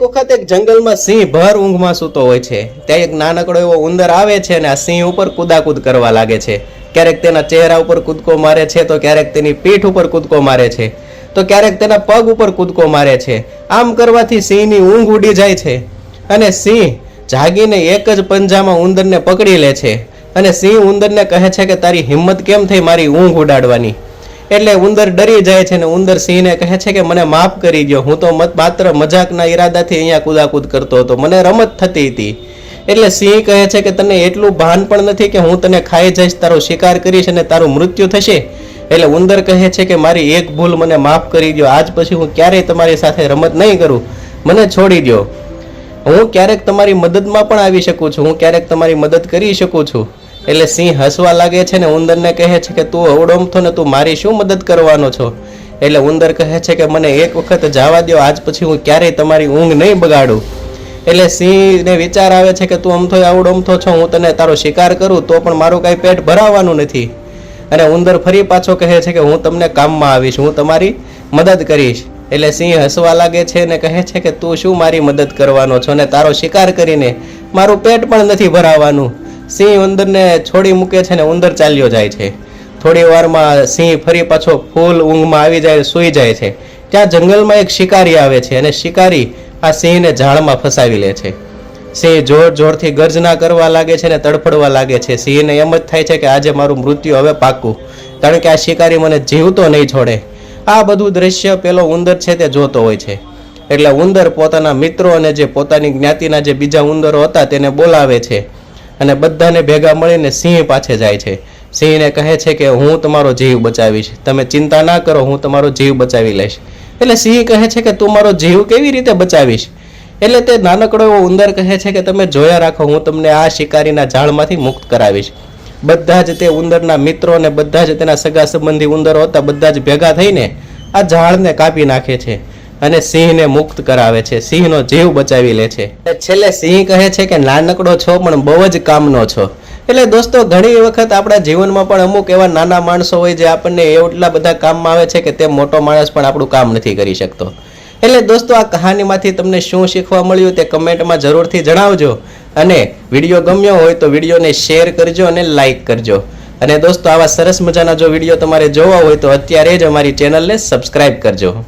એક વખત એક જંગલમાં સિંહ ભર ઊંઘમાં સૂતો હોય છે. ત્યાં એક નાનકડો એવો ઉંદર આવે છે અને આ સિંહ ઉપર કુદાકૂદ કરવા લાગે છે. ક્યારેક તેના ચહેરા ઉપર કૂદકો મારે છે તો ક્યારેક તેની પીઠ ઉપર કૂદકો મારે છે. તો ક્યારેક તેના પગ ઉપર કૂદકો મારે છે. આમ કરવાથી સિંહની ઊંઘ ઉડી જાય છે. અને સિંહ જાગીને એક જ પંજામાં ઉંદરને પકડી લે છે. અને સિંહ ઉંદરને કહે છે કે તારી હિંમત કેમ થઈ મારી ઊંઘ ઉડાડવાની? એટલે ઉંદર ડરી જાય છે ને ઉંદર સિંહને કહે છે કે મને માફ કરી દો હું તો મત- માત્ર મજાકના ઈરાદાથી અહીંયા કુદાકૂદ કરતો હતો. મને રમત થતી હતી. એટલે સિંહ કહે છે કે તને એટલું ભાન પણ નથી કે હું તને ખાઈ જઈશ, તારો શિકાર કરીશ અને તારું મૃત્યુ થશે? એટલે ઉંદર કહે છે કે મારી એક ભૂલ મને માફ કરી દો આજ પછી હું ક્યારેય તમારી સાથે રમત નહીં કરું. મને છોડી દો હું ક્યારેક તમારી મદદમાં પણ આવી શકું છું. હું ક્યારેક તમારી મદદ કરી શકું છું. એટલે સિંહ હસવા લાગે છે ને ઉંદરને કહે છે કે તું અવડોમથો ને તું મારી શું મદદ કરવાનો છો? એટલે ઉંદર કહે છે કે, મને એક વખત જવા દો આજ પછી હું ક્યારેય તમારી ઊંઘ નહીં બગાડું. એટલે સિંહને વિચાર આવે છે કે, તું અમથો આવડો અમથો છો, હું તને તારો શિકાર કરું, તો પણ મારું કાંઈ પેટ ભરાવાનું નથી. અને ઉંદર ફરી પાછો કહે છે કે, હું તમને કામમાં આવીશ, હું તમારી મદદ કરીશ. એટલે સિંહ હસવા લાગે છે અને કહે છે કે, તું શું મારી મદદ કરવાનો છો ને તારો શિકાર કરીને મારું પેટ પણ નથી ભરાવાનું. સિંહ ઉંદરને છોડી મૂકે છે ને ઉંદર ચાલ્યો જાય છે. થોડી વારમાં સિંહ ફરી પાછો ફૂલ ઊંઘમાં આવી જાય, સૂઈ જાય છે. ત્યાં જંગલમાં એક શિકારી આવે છે અને શિકારી આ સિંહને ઝાડમાં ફસાવી લે છે. સિંહ જોર જોરથી ગર્જના કરવા લાગે છે ને તડફડવા લાગે છે. સિંહને એમ જ થાય છે કે આજે મારું મૃત્યુ હવે પાકું કારણ કે આ શિકારી મને જીવતો નહીં છોડે. આ બધું દ્રશ્ય પેલો ઉંદર છે તે જોતો હોય છે. એટલે ઉંદર પોતાના મિત્રો અને જે પોતાની જ્ઞાતિના જે બીજા ઉંદરો હતા તેને બોલાવે છે. અને બધાને ભેગા મળીને સિંહ પાછે જાય છે. સિંહને કહે છે કે હું તમારો જીવ બચાવીશ. તમે ચિંતા ના કરો, હું તમારો જીવ બચાવી લઈશ. એટલે સિંહ કહે છે કે તું મારો જીવ કેવી રીતે બચાવીશ? એટલે તે નાનકડો એવો ઉંદર કહે છે કે તમે જોયા રાખો, હું તમને આ શિકારીના જાળમાંથી મુક્ત કરાવીશ. બધા જ તે ઉંદરના મિત્રો અને બધા જ તેના સગા સંબંધી ઉંદરો હતા, બધા જ ભેગા થઈને આ ઝાડને કાપી નાખે છે. અને સિંહને મુક્ત કરાવે છે. સિંહનો જીવ બચાવી લે છે. છેલ્લે સિંહ કહે છે કે, નાનકડો છો, પણ બહુ જ કામનો છો. એટલે દોસ્તો, ઘણી વખત આપણા જીવનમાં પણ અમુક એવા નાના માણસો હોય જે આપણને એટલા બધા કામમાં આવે છે કે તે મોટો માણસ પણ આપણું કામ નથી કરી શકતો. એટલે દોસ્તો, આ કહાનીમાંથી તમને શું શીખવા મળ્યું તે કમેન્ટમાં જરૂરથી જણાવજો. અને વીડિયો ગમ્યો હોય તો વિડીયોને શેર કરજો અને લાઇક કરજો. અને દોસ્તો, આવા સરસ મજાના જો વીડિયો તમારે જોવા હોય તો અત્યારે જ અમારી ચેનલને સબસ્ક્રાઇબ કરજો.